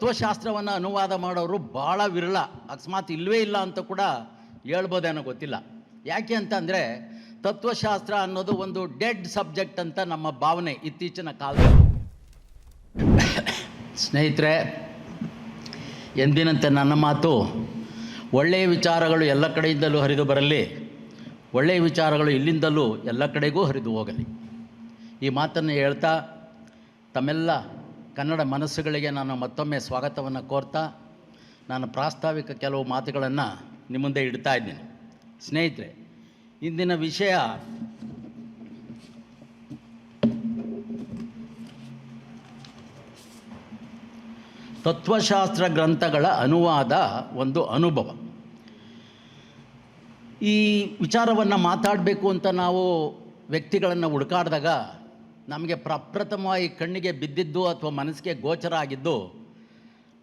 ತತ್ವಶಾಸ್ತ್ರವನ್ನು ಅನುವಾದ ಮಾಡೋರು ಭಾಳ ವಿರಳ, ಅಕಸ್ಮಾತ್ ಇಲ್ಲವೇ ಇಲ್ಲ ಅಂತ ಕೂಡ ಹೇಳ್ಬೋದೇನೋ ಗೊತ್ತಿಲ್ಲ. ಯಾಕೆ ಅಂತಂದರೆ ತತ್ವಶಾಸ್ತ್ರ ಅನ್ನೋದು ಒಂದು ಡೆಡ್ ಸಬ್ಜೆಕ್ಟ್ ಅಂತ ನಮ್ಮ ಭಾವನೆ ಇತ್ತೀಚಿನ ಕಾಲದಲ್ಲಿ. ಸ್ನೇಹಿತರೆ, ಎಂದಿನಂತೆ ನನ್ನ ಮಾತು, ಒಳ್ಳೆಯ ವಿಚಾರಗಳು ಎಲ್ಲ ಕಡೆಯಿಂದಲೂ ಹರಿದು ಬರಲಿ, ಒಳ್ಳೆಯ ವಿಚಾರಗಳು ಇಲ್ಲಿಂದಲೂ ಎಲ್ಲ ಕಡೆಗೂ ಹರಿದು ಹೋಗಲಿ. ಈ ಮಾತನ್ನು ಹೇಳ್ತಾ ತಮ್ಮೆಲ್ಲ ಕನ್ನಡ ಮನಸ್ಸುಗಳಿಗೆ ನಾನು ಮತ್ತೊಮ್ಮೆ ಸ್ವಾಗತವನ್ನು ಕೋರ್ತಾ, ನಾನು ಪ್ರಾಸ್ತಾವಿಕ ಕೆಲವು ಮಾತುಗಳನ್ನು ನಿಮ್ಮ ಮುಂದೆ ಇಡ್ತಾ ಇದ್ದೀನಿ. ಸ್ನೇಹಿತರೆ, ಇಂದಿನ ವಿಷಯ ತತ್ವಶಾಸ್ತ್ರ ಗ್ರಂಥಗಳ ಅನುವಾದ ಒಂದು ಅನುಭವ. ಈ ವಿಚಾರವನ್ನು ಮಾತಾಡಬೇಕು ಅಂತ ನಾವು ವ್ಯಕ್ತಿಗಳನ್ನು ಹುಡುಕಾಡಿದಾಗ ನಮಗೆ ಪ್ರಪ್ರಥಮವಾಗಿ ಕಣ್ಣಿಗೆ ಬಿದ್ದಿದ್ದು ಅಥವಾ ಮನಸ್ಸಿಗೆ ಗೋಚರ ಆಗಿದ್ದು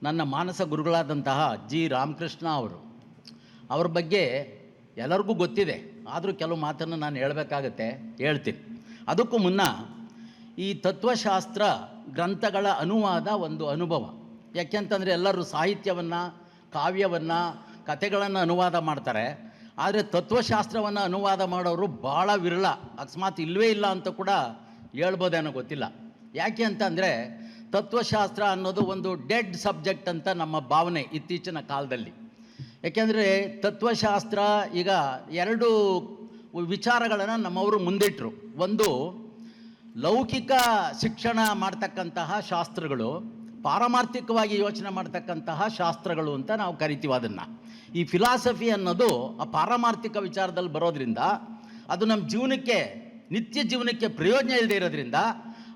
ನನ್ನ ಮಾನಸ ಗುರುಗಳಾದಂತಹ ಜಿ. ರಾಮಕೃಷ್ಣ ಅವರು. ಅವ್ರ ಬಗ್ಗೆ ಎಲ್ಲರಿಗೂ ಗೊತ್ತಿದೆ. ಆದರೂ ಕೆಲವು ಮಾತನ್ನು ನಾನು ಹೇಳಬೇಕಾಗತ್ತೆ. ಹೇಳ್ತೀನಿ. ಅದಕ್ಕೂ ಮುನ್ನ ಈ ತತ್ವಶಾಸ್ತ್ರ ಗ್ರಂಥಗಳ ಅನುವಾದ ಒಂದು ಅನುಭವ. ಯಾಕೆಂತಂದರೆ ಎಲ್ಲರೂ ಸಾಹಿತ್ಯವನ್ನು, ಕಾವ್ಯವನ್ನು, ಕಥೆಗಳನ್ನು ಅನುವಾದ ಮಾಡ್ತಾರೆ. ಆದರೆ ತತ್ವಶಾಸ್ತ್ರವನ್ನು ಅನುವಾದ ಮಾಡೋರು ಭಾಳ ವಿರಳ. ಅಕಸ್ಮಾತ್ ಇಲ್ಲವೇ ಇಲ್ಲ ಅಂತ ಕೂಡ ಹೇಳ್ಬೋದೇನೋ ಗೊತ್ತಿಲ್ಲ. ಯಾಕೆ ಅಂತಂದರೆ ತತ್ವಶಾಸ್ತ್ರ ಅನ್ನೋದು ಒಂದು ಡೆಡ್ ಸಬ್ಜೆಕ್ಟ್ ಅಂತ ನಮ್ಮ ಭಾವನೆ ಇತ್ತೀಚಿನ ಕಾಲದಲ್ಲಿ. ಯಾಕೆಂದರೆ ತತ್ವಶಾಸ್ತ್ರ ಈಗ ಎರಡು ವಿಚಾರಗಳನ್ನು ನಮ್ಮವರು ಮುಂದಿಟ್ಟರು ಒಂದು ಲೌಕಿಕ ಶಿಕ್ಷಣ ಮಾಡ್ತಕ್ಕಂತಹ ಶಾಸ್ತ್ರಗಳು, ಪಾರಮಾರ್ಥಿಕವಾಗಿ ಯೋಚನೆ ಮಾಡ್ತಕ್ಕಂತಹ ಶಾಸ್ತ್ರಗಳು ಅಂತ ನಾವು ಕರಿತೀವಿ ಅದನ್ನು. ಈ ಫಿಲಾಸಫಿ ಅನ್ನೋದು ಆ ಪಾರಮಾರ್ಥಿಕ ವಿಚಾರದಲ್ಲಿ ಬರೋದ್ರಿಂದ ಅದು ನಮ್ಮ ಜೀವನಕ್ಕೆ ನಿತ್ಯ ಜೀವನಕ್ಕೆ ಪ್ರಯೋಜನ ಇಲ್ಲದೆ ಇರೋದ್ರಿಂದ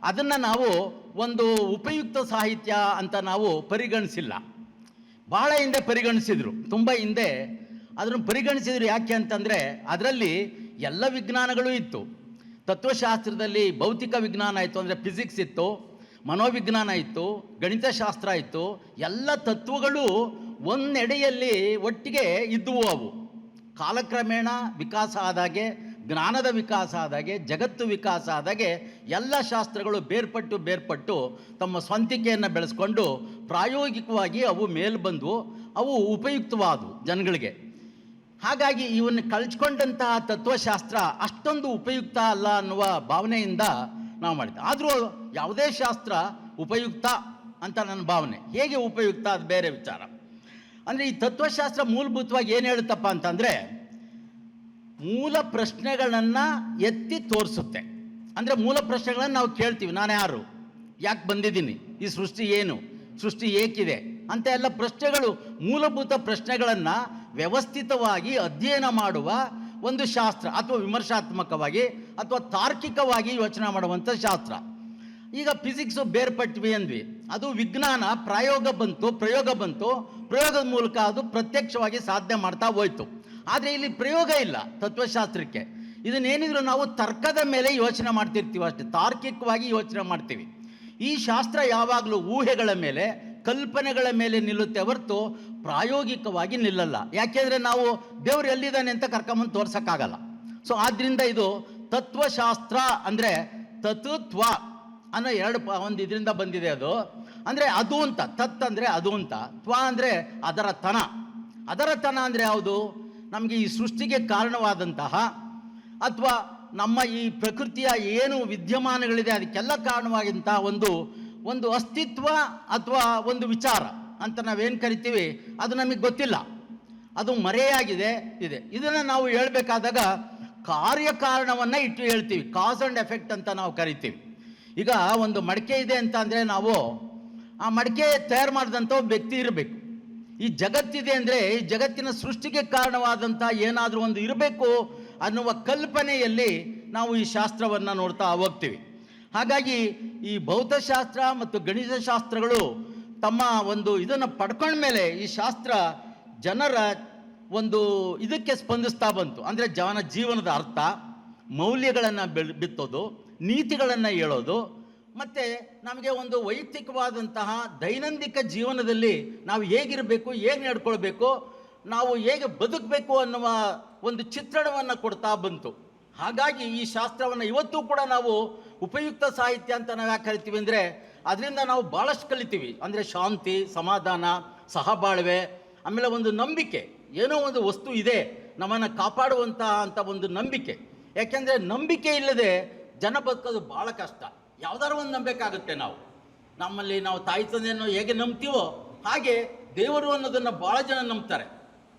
ಅದನ್ನು ನಾವು ಒಂದು ಉಪಯುಕ್ತ ಸಾಹಿತ್ಯ ಅಂತ ನಾವು ಪರಿಗಣಿಸಿಲ್ಲ. ಭಾಳ ಹಿಂದೆ ಪರಿಗಣಿಸಿದರು, ತುಂಬ ಹಿಂದೆ. ಅದನ್ನು ಪರಿಗಣಿಸಿದ್ರು ಯಾಕೆ ಅಂತಂದರೆ ಅದರಲ್ಲಿ ಎಲ್ಲ ವಿಜ್ಞಾನಗಳು ಇತ್ತು. ತತ್ವಶಾಸ್ತ್ರದಲ್ಲಿ ಭೌತಿಕ ವಿಜ್ಞಾನ ಇತ್ತು ಅಂದರೆ ಫಿಸಿಕ್ಸ್ ಇತ್ತು, ಮನೋವಿಜ್ಞಾನ ಇತ್ತು, ಗಣಿತಶಾಸ್ತ್ರ ಇತ್ತು, ಎಲ್ಲ ತತ್ವಗಳು ಒಂದೆಡೆಯಲ್ಲಿ ಒಟ್ಟಿಗೆ ಇದ್ದುವು ಅವು. ಕಾಲಕ್ರಮೇಣ ವಿಕಾಸ ಆದಾಗೆ ಜ್ಞಾನದ ವಿಕಾಸ ಆದಾಗೆ, ಜಗತ್ತು ವಿಕಾಸ ಆದಾಗೆ ಎಲ್ಲ ಶಾಸ್ತ್ರಗಳು ಬೇರ್ಪಟ್ಟು ಬೇರ್ಪಟ್ಟು ತಮ್ಮ ಸ್ವಂತಿಕೆಯನ್ನು ಬೆಳೆಸ್ಕೊಂಡು ಪ್ರಾಯೋಗಿಕವಾಗಿ ಅವು ಮೇಲೆ ಬಂದು ಅವು ಉಪಯುಕ್ತವಾದವು ಜನಗಳಿಗೆ. ಹಾಗಾಗಿ ಇವನ್ನು ಕಳ್ಚ್ಕೊಂಡಂತಹ ತತ್ವಶಾಸ್ತ್ರ ಅಷ್ಟೊಂದು ಉಪಯುಕ್ತ ಅಲ್ಲ ಅನ್ನುವ ಭಾವನೆಯಿಂದ ನಾವು ಮಾಡಿದ್ದೆ. ಆದರೂ ಯಾವುದೇ ಶಾಸ್ತ್ರ ಉಪಯುಕ್ತ ಅಂತ ನನ್ನ ಭಾವನೆ. ಹೇಗೆ ಉಪಯುಕ್ತ ಅದು ಬೇರೆ ವಿಚಾರ. ಅಂದರೆ ಈ ತತ್ವಶಾಸ್ತ್ರ ಮೂಲಭೂತವಾಗಿ ಏನು ಹೇಳುತ್ತಪ್ಪ ಅಂತಂದರೆ ಮೂಲ ಪ್ರಶ್ನೆಗಳನ್ನು ಎತ್ತಿ ತೋರಿಸುತ್ತೆ. ಅಂದರೆ ಮೂಲ ಪ್ರಶ್ನೆಗಳನ್ನು ನಾವು ಕೇಳ್ತೀವಿ, ನಾನು ಯಾರು? ಯಾಕೆ ಬಂದಿದ್ದೀನಿ? ಈ ಸೃಷ್ಟಿ ಏನು? ಸೃಷ್ಟಿ ಏಕಿದೆ? ಅಂತ ಎಲ್ಲ ಪ್ರಶ್ನೆಗಳು, ಮೂಲಭೂತ ಪ್ರಶ್ನೆಗಳನ್ನು ವ್ಯವಸ್ಥಿತವಾಗಿ ಅಧ್ಯಯನ ಮಾಡುವ ಒಂದು ಶಾಸ್ತ್ರ, ಅಥವಾ ವಿಮರ್ಶಾತ್ಮಕವಾಗಿ, ಅಥವಾ ತಾರ್ಕಿಕವಾಗಿ ಯೋಚನೆ ಮಾಡುವಂಥ ಶಾಸ್ತ್ರ. ಈಗ ಫಿಸಿಕ್ಸು ಬೇರ್ಪಟ್ವಿ ಅಂದ್ವಿ. ಅದು ವಿಜ್ಞಾನ, ಪ್ರಾಯೋಗ ಬಂತು, ಪ್ರಯೋಗ ಬಂತು. ಪ್ರಯೋಗದ ಮೂಲಕ ಅದು ಪ್ರತ್ಯಕ್ಷವಾಗಿ ಸಾಧನೆ ಮಾಡ್ತಾ ಹೋಯ್ತು. ಆದರೆ ಇಲ್ಲಿ ಪ್ರಯೋಗ ಇಲ್ಲ ತತ್ವಶಾಸ್ತ್ರಕ್ಕೆ. ಇದನ್ನೇನಿದ್ರು ನಾವು ತರ್ಕದ ಮೇಲೆ ಯೋಚನೆ ಮಾಡ್ತಿರ್ತೀವಿ ಅಷ್ಟೇ, ತಾರ್ಕಿಕವಾಗಿ ಯೋಚನೆ ಮಾಡ್ತೀವಿ. ಈ ಶಾಸ್ತ್ರ ಯಾವಾಗಲೂ ಊಹೆಗಳ ಮೇಲೆ, ಕಲ್ಪನೆಗಳ ಮೇಲೆ ನಿಲ್ಲುತ್ತೆ ಹೊರತು ಪ್ರಾಯೋಗಿಕವಾಗಿ ನಿಲ್ಲಲ್ಲ. ಯಾಕೆಂದರೆ ನಾವು ದೇವ್ರು ಎಲ್ಲಿದ್ದಾನೆ ಅಂತ ಕರ್ಕೊಂಬಂದು ತೋರ್ಸೋಕ್ಕಾಗಲ್ಲ. ಸೊ ಆದ್ದರಿಂದ ಇದು ತತ್ವಶಾಸ್ತ್ರ ಅಂದರೆ ತತ್ವ ಅನ್ನೋ ಎರಡು ಪ ಒಂದು ಇದರಿಂದ ಬಂದಿದೆ ಅದು. ಅಂದರೆ ಅದು ಅಂತ, ತತ್ ಅಂದರೆ ಅದು ಅಂತ, ತ್ವ ಅಂದರೆ ಅದರ ತನ. ಅದರ ತನ ಅಂದರೆ ಯಾವುದು? ನಮಗೆ ಈ ಸೃಷ್ಟಿಗೆ ಕಾರಣವಾದಂತಹ ಅಥವಾ ನಮ್ಮ ಈ ಪ್ರಕೃತಿಯ ಏನು ವಿದ್ಯಮಾನಗಳಿದೆ ಅದಕ್ಕೆಲ್ಲ ಕಾರಣವಾಗಿಂತಹ ಒಂದು ಒಂದು ಅಸ್ತಿತ್ವ ಅಥವಾ ಒಂದು ವಿಚಾರ ಅಂತ ನಾವೇನು ಕರಿತೀವಿ, ಅದು ನಮಗೆ ಗೊತ್ತಿಲ್ಲ. ಅದು ಮರೆಯಾಗಿದೆ, ಇದೆ. ಇದನ್ನು ನಾವು ಹೇಳಬೇಕಾದಾಗ ಕಾರ್ಯಕಾರಣವನ್ನು ಇಟ್ಟು ಹೇಳ್ತೀವಿ. ಕಾಸ್ ಆ್ಯಂಡ್ ಎಫೆಕ್ಟ್ ಅಂತ ನಾವು ಕರಿತೀವಿ. ಈಗ ಒಂದು ಮಡಿಕೆ ಇದೆ ಅಂತ ಅಂದರೆ ನಾವು ಆ ಮಡಿಕೆ ತಯಾರು ಮಾಡಿದಂಥ ವ್ಯಕ್ತಿ ಇರಬೇಕು. ಈ ಜಗತ್ತಿದೆ ಅಂದರೆ ಈ ಜಗತ್ತಿನ ಸೃಷ್ಟಿಗೆ ಕಾರಣವಾದಂಥ ಏನಾದರೂ ಒಂದು ಇರಬೇಕು ಅನ್ನುವ ಕಲ್ಪನೆಯಲ್ಲಿ ನಾವು ಈ ಶಾಸ್ತ್ರವನ್ನು ನೋಡ್ತಾ ಹೋಗ್ತೀವಿ. ಹಾಗಾಗಿ ಈ ಭೌತಶಾಸ್ತ್ರ ಮತ್ತು ಗಣಿತಶಾಸ್ತ್ರಗಳು ತಮ್ಮ ಒಂದು ಇದನ್ನು ಪಡ್ಕೊಂಡ ಮೇಲೆ ಈ ಶಾಸ್ತ್ರ ಜನರ ಒಂದು ಇದಕ್ಕೆ ಸ್ಪಂದಿಸ್ತಾ ಬಂತು. ಅಂದರೆ ಜನ ಜೀವನದ ಅರ್ಥ ಮೌಲ್ಯಗಳನ್ನು ಬಿತ್ತೋದು, ನೀತಿಗಳನ್ನು ಹೇಳೋದು ಮತ್ತು ನಮಗೆ ಒಂದು ವೈಯಕ್ತಿಕವಾದಂತಹ ದೈನಂದಿಕ ಜೀವನದಲ್ಲಿ ನಾವು ಹೇಗಿರಬೇಕು, ಹೇಗೆ ನಡ್ಕೊಳ್ಬೇಕು, ನಾವು ಹೇಗೆ ಬದುಕಬೇಕು ಅನ್ನುವ ಒಂದು ಚಿತ್ರಣವನ್ನು ಕೊಡ್ತಾ ಬಂತು. ಹಾಗಾಗಿ ಈ ಶಾಸ್ತ್ರವನ್ನು ಇವತ್ತು ಕೂಡ ನಾವು ಉಪಯುಕ್ತ ಸಾಹಿತ್ಯ ಅಂತ ನಾವು ಯಾಕೆ ಕರಿತೀವಿ ಅಂದರೆ, ಅದರಿಂದ ನಾವು ಭಾಳಷ್ಟು ಕಲಿತೀವಿ. ಅಂದರೆ ಶಾಂತಿ, ಸಮಾಧಾನ, ಸಹಬಾಳ್ವೆ, ಆಮೇಲೆ ಒಂದು ನಂಬಿಕೆ. ಏನೋ ಒಂದು ವಸ್ತು ಇದೆ, ನಮ್ಮನ್ನು ಕಾಪಾಡುವಂತಹ ಅಂತ ಒಂದು ನಂಬಿಕೆ. ಯಾಕೆಂದರೆ ನಂಬಿಕೆ ಇಲ್ಲದೆ ಜನ ಬದುಕೋದು ಭಾಳ ಕಷ್ಟ. ಯಾವ್ದಾದ್ರು ಒಂದು ನಂಬೇಕಾಗುತ್ತೆ ನಾವು. ನಮ್ಮಲ್ಲಿ ನಾವು ತಾಯಿ ತಂದೆಯನ್ನು ಹೇಗೆ ನಂಬ್ತೀವೋ ಹಾಗೆ ದೇವರು ಅನ್ನೋದನ್ನು ಭಾಳ ಜನ ನಂಬ್ತಾರೆ.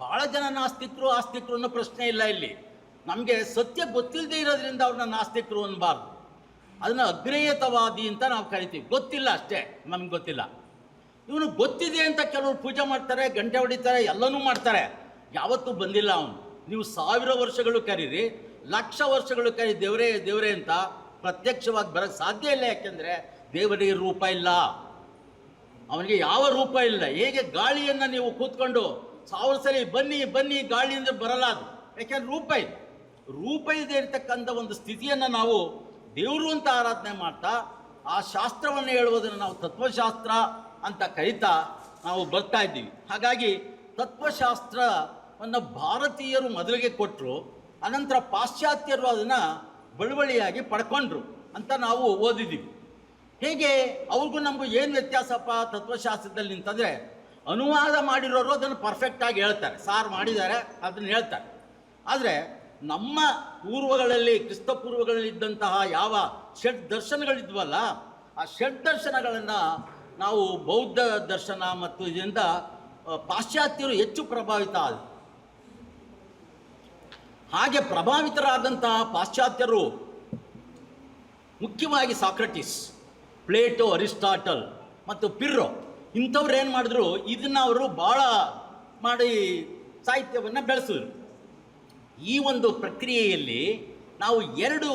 ಭಾಳ ಜನ ನಾಸ್ತಿಕರು, ಆಸ್ತಿಕರು ಅನ್ನೋ ಪ್ರಶ್ನೆ ಇಲ್ಲ ಇಲ್ಲಿ. ನಮಗೆ ಸತ್ಯ ಗೊತ್ತಿಲ್ಲದೆ ಇರೋದ್ರಿಂದ ಅವ್ರನ್ನ ನಾಸ್ತಿಕರು ಅನ್ನಬಾರ್ದು ಅದನ್ನು ಅಗ್ರೇಯತವಾದಿ ಅಂತ ನಾವು ಕರಿತೀವಿ. ಗೊತ್ತಿಲ್ಲ ಅಷ್ಟೇ, ನಮ್ಗೆ ಗೊತ್ತಿಲ್ಲ. ಇವನು ಗೊತ್ತಿದೆ ಅಂತ ಕೆಲವರು ಪೂಜೆ ಮಾಡ್ತಾರೆ, ಗಂಟೆ ಹೊಡಿತಾರೆ, ಎಲ್ಲನೂ ಮಾಡ್ತಾರೆ. ಯಾವತ್ತೂ ಬಂದಿಲ್ಲ ಅವನು. ನೀವು ಸಾವಿರ ವರ್ಷಗಳು ಕರೀರಿ, ಲಕ್ಷ ವರ್ಷಗಳು ಕರಿ ದೇವರೇ ದೇವರೇ ಅಂತ ಪ್ರತ್ಯಕ್ಷವಾಗಿ ಬರೋಕ್ಕೆ ಸಾಧ್ಯ ಇಲ್ಲ, ಯಾಕೆಂದರೆ ದೇವರಿಗೆ ರೂಪ ಇಲ್ಲ. ಅವನಿಗೆ ಯಾವ ರೂಪ ಇಲ್ಲ. ಹೇಗೆ ಗಾಳಿಯನ್ನು ನೀವು ಕೂತ್ಕೊಂಡು ಸಾವಿರ ಸಲ ಬನ್ನಿ ಬನ್ನಿ ಗಾಳಿ ಅಂದರೆ ಬರಲ್ಲ ಅದು. ಯಾಕೆಂದ್ರೆ ರೂಪ ಇದೆ ರೂಪ ಇದೆ ಇರ್ತಕ್ಕಂಥ ಒಂದು ಸ್ಥಿತಿಯನ್ನು ನಾವು ದೇವರು ಅಂತ ಆರಾಧನೆ ಮಾಡ್ತಾ ಆ ಶಾಸ್ತ್ರವನ್ನು ಹೇಳುವುದನ್ನು ನಾವು ತತ್ವಶಾಸ್ತ್ರ ಅಂತ ಕರಿತಾ ನಾವು ಬರ್ತಾ ಇದ್ದೀವಿ. ಹಾಗಾಗಿ ತತ್ವಶಾಸ್ತ್ರವನ್ನು ಭಾರತೀಯರು ಮೊದಲಿಗೆ ಕೊಟ್ಟರು ಅನಂತರ ಪಾಶ್ಚಾತ್ಯರು ಅದನ್ನು ಬಳುವಳಿಯಾಗಿ ಪಡ್ಕೊಂಡ್ರು ಅಂತ ನಾವು ಓದಿದ್ದೀವಿ. ಹೇಗೆ? ಅವ್ರಿಗೂ ನಮಗೂ ಏನು ವ್ಯತ್ಯಾಸಪ್ಪ ತತ್ವಶಾಸ್ತ್ರದಲ್ಲಿ ಅಂತಂದರೆ ಅನುವಾದ ಮಾಡಿರೋರು ಅದನ್ನು ಪರ್ಫೆಕ್ಟಾಗಿ ಹೇಳ್ತಾರೆ. ಸಾರ್ ಮಾಡಿದ್ದಾರೆ, ಅದನ್ನು ಹೇಳ್ತಾರೆ. ಆದರೆ ನಮ್ಮ ಪೂರ್ವಗಳಲ್ಲಿ, ಕ್ರಿಸ್ತ ಪೂರ್ವಗಳಲ್ಲಿ ಇದ್ದಂತಹ ಯಾವ ಷಡ್ ದರ್ಶನಗಳಿದ್ವಲ್ಲ, ಆ ಷಡ್ ದರ್ಶನಗಳನ್ನು ನಾವು ಬೌದ್ಧ ದರ್ಶನ ಮತ್ತು ಇದರಿಂದ ಪಾಶ್ಚಾತ್ಯರು ಹೆಚ್ಚು ಪ್ರಭಾವಿತ ಆದರು. ಹಾಗೆ ಪ್ರಭಾವಿತರಾದಂತಹ ಪಾಶ್ಚಾತ್ಯರು, ಮುಖ್ಯವಾಗಿ ಸಾಕ್ರಟಿಸ್, ಪ್ಲೇಟೋ, ಅರಿಸ್ಟಾಟಲ್ ಮತ್ತು ಪಿರ್ರೋ, ಇಂಥವ್ರು ಏನು ಮಾಡಿದ್ರು, ಇದನ್ನು ಅವರು ಭಾಳ ಮಾಡಿ ಸಾಹಿತ್ಯವನ್ನು ಬೆಳೆಸಿದ್ರು. ಈ ಒಂದು ಪ್ರಕ್ರಿಯೆಯಲ್ಲಿ ನಾವು ಎರಡು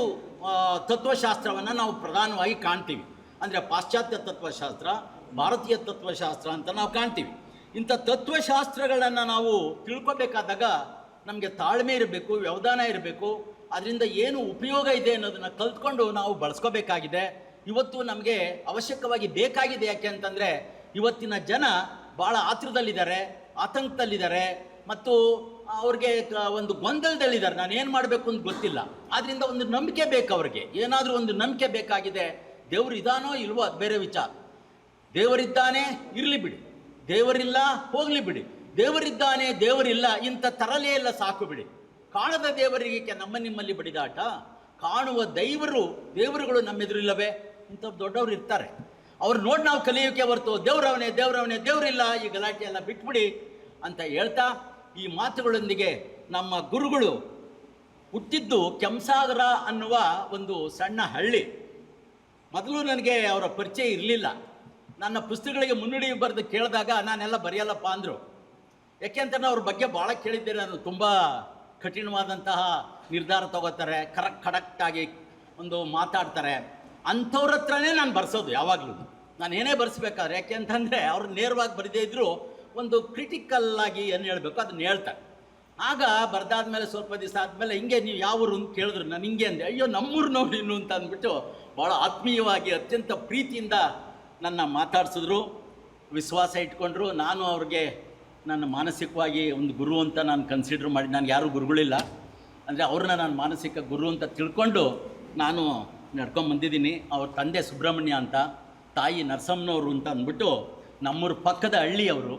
ತತ್ವಶಾಸ್ತ್ರವನ್ನು ನಾವು ಪ್ರಧಾನವಾಗಿ ಕಾಣ್ತೀವಿ. ಅಂದರೆ ಪಾಶ್ಚಾತ್ಯ ತತ್ವಶಾಸ್ತ್ರ, ಭಾರತೀಯ ತತ್ವಶಾಸ್ತ್ರ ಅಂತ ನಾವು ಕಾಣ್ತೀವಿ. ಇಂಥ ತತ್ವಶಾಸ್ತ್ರಗಳನ್ನು ನಾವು ತಿಳ್ಕೊಬೇಕಾದಾಗ ನಮಗೆ ತಾಳ್ಮೆ ಇರಬೇಕು, ವ್ಯವಧಾನ ಇರಬೇಕು ಅದರಿಂದ ಏನು ಉಪಯೋಗ ಇದೆ ಅನ್ನೋದನ್ನು ಕಲ್ತ್ಕೊಂಡು ನಾವು ಬಳಸ್ಕೋಬೇಕಾಗಿದೆ. ಇವತ್ತು ನಮಗೆ ಅವಶ್ಯಕವಾಗಿ ಬೇಕಾಗಿದೆ ಯಾಕೆ ಅಂತಂದರೆ, ಇವತ್ತಿನ ಜನ ಭಾಳ ಆತುರದಲ್ಲಿದ್ದಾರೆ, ಆತಂಕದಲ್ಲಿದ್ದಾರೆ, ಮತ್ತು ಅವ್ರಿಗೆ ಒಂದು ಗೊಂದಲದಲ್ಲಿದ್ದಾರೆ. ನಾನು ಏನು ಮಾಡಬೇಕು ಅಂತ ಗೊತ್ತಿಲ್ಲ. ಆದ್ದರಿಂದ ಒಂದು ನಂಬಿಕೆ ಬೇಕು ಅವ್ರಿಗೆ. ಏನಾದರೂ ಒಂದು ನಂಬಿಕೆ ಬೇಕಾಗಿದೆ. ದೇವರು ಇದಾನೋ ಇಲ್ವೋ ಅದು ಬೇರೆ ವಿಚಾರ. ದೇವರಿದ್ದಾನೆ ಇರಲಿ ಬಿಡಿ. ದೇವರಿಲ್ಲ ಹೋಗಲಿ ಬಿಡಿ. ದೇವರಿದ್ದಾನೆ, ದೇವರಿಲ್ಲ, ಇಂಥ ತರಲೇ ಎಲ್ಲ ಸಾಕು ಬಿಡಿ. ಕಾಣದ ದೇವರಿಗೆ ನಮ್ಮ ನಿಮ್ಮಲ್ಲಿ ಬಡಿದಾಟ? ಕಾಣುವ ದೈವರು, ದೇವರುಗಳು ನಮ್ಮೆದುರಿಲ್ಲವೇ? ಇಂಥ ದೊಡ್ಡವರು ಇರ್ತಾರೆ. ಅವ್ರು ನೋಡಿ ನಾವು ಕಲಿಯೋಕೆ ಹೊರತು, ದೇವರವನೇ ದೇವರವನೇ, ದೇವರಿಲ್ಲ, ಈ ಗಲಾಟೆ ಎಲ್ಲ ಬಿಟ್ಬಿಡಿ ಅಂತ ಹೇಳ್ತಾ, ಈ ಮಾತುಗಳೊಂದಿಗೆ ನಮ್ಮ ಗುರುಗಳು ಹುಟ್ಟಿದ್ದು ಕೆಂಸಾಗರ ಅನ್ನುವ ಒಂದು ಸಣ್ಣ ಹಳ್ಳಿ. ಮೊದಲು ನನಗೆ ಅವರ ಪರಿಚಯ ಇರಲಿಲ್ಲ. ನನ್ನ ಪುಸ್ತಕಗಳಿಗೆ ಮುನ್ನುಡಿ ಬರೆದು ಕೇಳಿದಾಗ ನಾನೆಲ್ಲ ಬರೆಯಲ್ಲಪ್ಪ ಅಂದರು. ಯಾಕೆಂತಂದ್ರೆ ಅವ್ರ ಬಗ್ಗೆ ಭಾಳ ಕೇಳಿದ್ದೇನೆ ನಾನು. ತುಂಬ ಕಠಿಣವಾದಂತಹ ನಿರ್ಧಾರ ತಗೋತಾರೆ ಕರೆಕ್ಟ್ ಕರೆಕ್ಟಾಗಿ ಒಂದು ಮಾತಾಡ್ತಾರೆ. ಅಂಥವ್ರ ಹತ್ರನೇ ನಾನು ಬರ್ಸೋದು ಯಾವಾಗಲೂ. ನಾನು ಏನೇ ಬರ್ಸ್ಬೇಕಾದ್ರೆ ಯಾಕೆ ಅಂತಂದರೆ ಅವ್ರು ನೇರವಾಗಿ ಬರದೇ ಇದ್ದರೂ ಒಂದು ಕ್ರಿಟಿಕಲ್ ಆಗಿ ಏನು ಹೇಳಬೇಕು ಅದನ್ನ ಹೇಳ್ತಾರೆ. ಆಗ ಬರ್ದಾದ್ಮೇಲೆ ಸ್ವಲ್ಪ ದಿವಸ ಆದಮೇಲೆ ಹಿಂಗೆ ನೀವು ಯಾವ ಅಂತ ಕೇಳಿದ್ರು ನಾನು ಹಿಂಗೆ ಅಂದೆ, ಅಯ್ಯೋ, ನಮ್ಮೂರು ನೋಡಿ ಇನ್ನು ಅಂತ ಅಂದ್ಬಿಟ್ಟು ಭಾಳ ಆತ್ಮೀಯವಾಗಿ ಅತ್ಯಂತ ಪ್ರೀತಿಯಿಂದ ನನ್ನ ಮಾತಾಡಿಸಿದ್ರು. ವಿಶ್ವಾಸ ಇಟ್ಕೊಂಡ್ರು. ನಾನು ಅವ್ರಿಗೆ ನನ್ನ ಮಾನಸಿಕವಾಗಿ ಒಂದು ಗುರು ಅಂತ ನಾನು ಕನ್ಸಿಡರ್ ಮಾಡಿ, ನಾನು ಯಾರೂ ಗುರುಗಳಿಲ್ಲ. ಅಂದರೆ ಅವ್ರನ್ನ ನಾನು ಮಾನಸಿಕ ಗುರು ಅಂತ ತಿಳ್ಕೊಂಡು ನಾನು ನಡ್ಕೊಂಡು ಬಂದಿದ್ದೀನಿ. ಅವ್ರ ತಂದೆ ಸುಬ್ರಹ್ಮಣ್ಯ ಅಂತ, ತಾಯಿ ನರಸಮ್ಮನವರು ಅಂತ ಅಂದ್ಬಿಟ್ಟು ನಮ್ಮೂರ ಪಕ್ಕದ ಹಳ್ಳಿ ಅವರು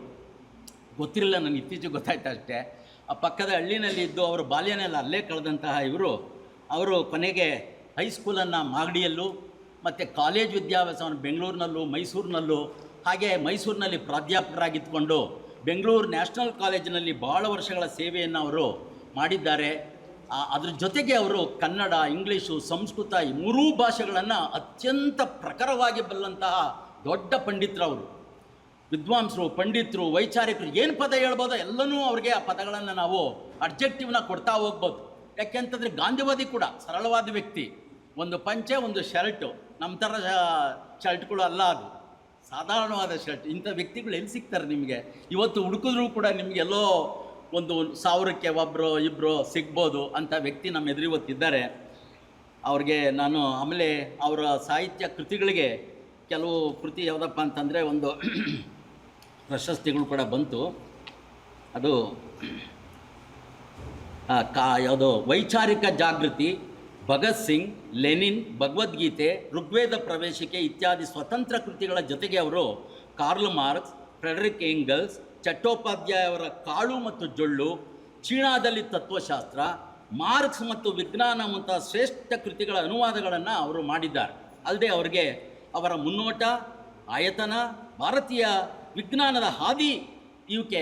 ಗೊತ್ತಿರಲಿಲ್ಲ ನನಗೆ ಇತ್ತೀಚೆಗೆ ಗೊತ್ತಾಯ್ತು ಅಷ್ಟೇ. ಆ ಪಕ್ಕದ ಹಳ್ಳಿನಲ್ಲಿ ಇದ್ದು ಅವರು ಬಾಲ್ಯನೆಲ್ಲ ಅಲ್ಲೇ ಕಳೆದಂತಹ ಇವರು. ಅವರು ಕೊನೆಗೆ ಹೈಸ್ಕೂಲನ್ನು ಮಾಗಡಿಯಲ್ಲೂ, ಮತ್ತು ಕಾಲೇಜ್ ವಿದ್ಯಾಭ್ಯಾಸವನ್ನು ಬೆಂಗಳೂರಿನಲ್ಲೂ, ಮೈಸೂರಿನಲ್ಲೂ, ಹಾಗೆ ಮೈಸೂರಿನಲ್ಲಿ ಪ್ರಾಧ್ಯಾಪಕರಾಗಿದ್ದುಕೊಂಡು ಬೆಂಗಳೂರು ನ್ಯಾಷನಲ್ ಕಾಲೇಜಿನಲ್ಲಿ ಭಾಳ ವರ್ಷಗಳ ಸೇವೆಯನ್ನು ಅವರು ಮಾಡಿದ್ದಾರೆ. ಅದ್ರ ಜೊತೆಗೆ ಅವರು ಕನ್ನಡ, ಇಂಗ್ಲೀಷು, ಸಂಸ್ಕೃತ ಈ ಮೂರೂ ಭಾಷೆಗಳನ್ನು ಅತ್ಯಂತ ಪ್ರಖರವಾಗಿ ಬಲ್ಲಂತಹ ದೊಡ್ಡ ಪಂಡಿತರವರು ವಿದ್ವಾಂಸರು, ಪಂಡಿತರು, ವೈಚಾರಿಕರು ಏನು ಪದ ಹೇಳ್ಬೋದು ಎಲ್ಲನೂ ಅವ್ರಿಗೆ ಆ ಪದಗಳನ್ನು ನಾವು ಅಬ್ಜೆಕ್ಟಿವ್ನ ಕೊಡ್ತಾ ಹೋಗ್ಬೋದು. ಯಾಕೆಂತಂದರೆ ಗಾಂಧಿವಾದಿ ಕೂಡ ಸರಳವಾದ ವ್ಯಕ್ತಿ. ಒಂದು ಪಂಚೆ, ಒಂದು ಶರ್ಟು. ನಮ್ಮ ಥರ ಶರ್ಟ್ಗಳು ಅಲ್ಲ ಅದು. ಸಾಧಾರಣವಾದ ಶರ್ಟ್ ಇಂಥ ವ್ಯಕ್ತಿಗಳು ಎಲ್ಲಿ ಸಿಗ್ತಾರೆ ನಿಮಗೆ? ಇವತ್ತು ಹುಡುಕಿದ್ರೂ ಕೂಡ ನಿಮಗೆಲ್ಲೋ ಒಂದು ಸಾವಿರಕ್ಕೆ ಒಬ್ಬರು ಇಬ್ಬರು ಸಿಗ್ಬೋದು ಅಂಥ ವ್ಯಕ್ತಿ ನಮ್ಮ ಎದುರು ಇವತ್ತಿದ್ದಾರೆ ಅವ್ರಿಗೆ ನಾನು ಆಮೇಲೆ ಅವರ ಸಾಹಿತ್ಯ ಕೃತಿಗಳಿಗೆ ಕೆಲವು ಕೃತಿ ಯಾವುದಪ್ಪ ಅಂತಂದರೆ ಒಂದು ಪ್ರಶಸ್ತಿಗಳು ಕೂಡ ಬಂತು. ಅದು ಕಾ, ಯಾವುದೋ ವೈಚಾರಿಕ ಜಾಗೃತಿ ಭಗತ್ ಸಿಂಗ್, ಲೆನಿನ್, ಭಗವದ್ಗೀತೆ, ಋಗ್ವೇದ ಪ್ರವೇಶಿಕೆ ಇತ್ಯಾದಿ ಸ್ವತಂತ್ರ ಕೃತಿಗಳ ಜೊತೆಗೆ ಅವರು Karl Marx, Friedrich Engels Chattopadhyaya ಅವರ ಕಾಳು ಮತ್ತು ಜೊಳ್ಳು, ಚೀನಾದಲ್ಲಿ ತತ್ವಶಾಸ್ತ್ರ, ಮಾರ್ಕ್ಸ್ ಮತ್ತು ವಿಜ್ಞಾನ ಮುಂತಹ ಶ್ರೇಷ್ಠ ಕೃತಿಗಳ ಅನುವಾದಗಳನ್ನು ಅವರು ಮಾಡಿದ್ದಾರೆ. ಅಲ್ಲದೆ ಅವರಿಗೆ ಅವರ ಮುನ್ನೋಟ, ಆಯತನ, ಭಾರತೀಯ ವಿಜ್ಞಾನದ ಹಾದಿ ಇವಕ್ಕೆ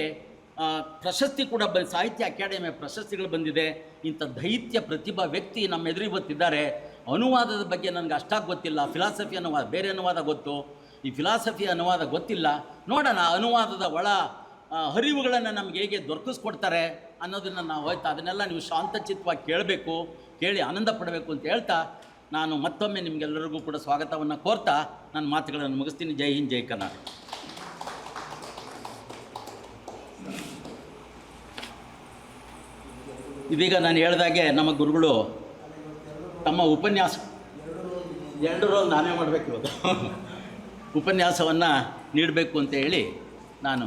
ಪ್ರಶಸ್ತಿ ಕೂಡ ಬ, ಸಾಹಿತ್ಯ ಅಕಾಡೆಮಿಯ ಪ್ರಶಸ್ತಿಗಳು ಬಂದಿದೆ. ಇಂಥ ದೈತ್ಯ ಪ್ರತಿಭಾ ವ್ಯಕ್ತಿ ನಮ್ಮ ಎದುರಿಗೆ ಗೊತ್ತಿದ್ದಾರೆ ಅನುವಾದದ ಬಗ್ಗೆ ನನಗೆ ಅಷ್ಟಾಗಿ ಗೊತ್ತಿಲ್ಲ. ಫಿಲಾಸಫಿ ಅನುವಾದ, ಬೇರೆ ಅನುವಾದ ಗೊತ್ತು. ಈ ಫಿಲಾಸಫಿ ಅನುವಾದ ಗೊತ್ತಿಲ್ಲ. ನೋಡೋಣ ಅನುವಾದದ ಒಳ ಹರಿವುಗಳನ್ನು ನಮ್ಗೆ ಹೇಗೆ ದೊರಕಿಸ್ಕೊಡ್ತಾರೆ ಅನ್ನೋದನ್ನು ನಾವು ಹೋಯ್ತಾ ಅದನ್ನೆಲ್ಲ ನೀವು ಶಾಂತಚಿತ್ತವಾಗಿ ಕೇಳಬೇಕು, ಕೇಳಿ ಆನಂದ ಪಡಬೇಕು ಅಂತ ಹೇಳ್ತಾ, ನಾನು ಮತ್ತೊಮ್ಮೆ ನಿಮಗೆಲ್ಲರಿಗೂ ಕೂಡ ಸ್ವಾಗತವನ್ನು ಕೋರ್ತಾ, ನನ್ನ ಮಾತುಗಳನ್ನು ಮುಗಿಸ್ತೀನಿ. ಜೈ ಹಿಂದ್, ಜೈ ಕರ್ನಾಟಕ. ಇದೀಗ ನಾನು ಹೇಳ್ದಾಗೆ ನಮ್ಮ ಗುರುಗಳು ತಮ್ಮ ಉಪನ್ಯಾಸ ಎರಡು ರೋಲ್ ನಾನೇ ಮಾಡಬೇಕು ಉಪನ್ಯಾಸವನ್ನು ನೀಡಬೇಕು ಅಂತ ಹೇಳಿ ನಾನು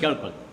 ಕೇಳ್ಕೊಳ್ತೀನಿ.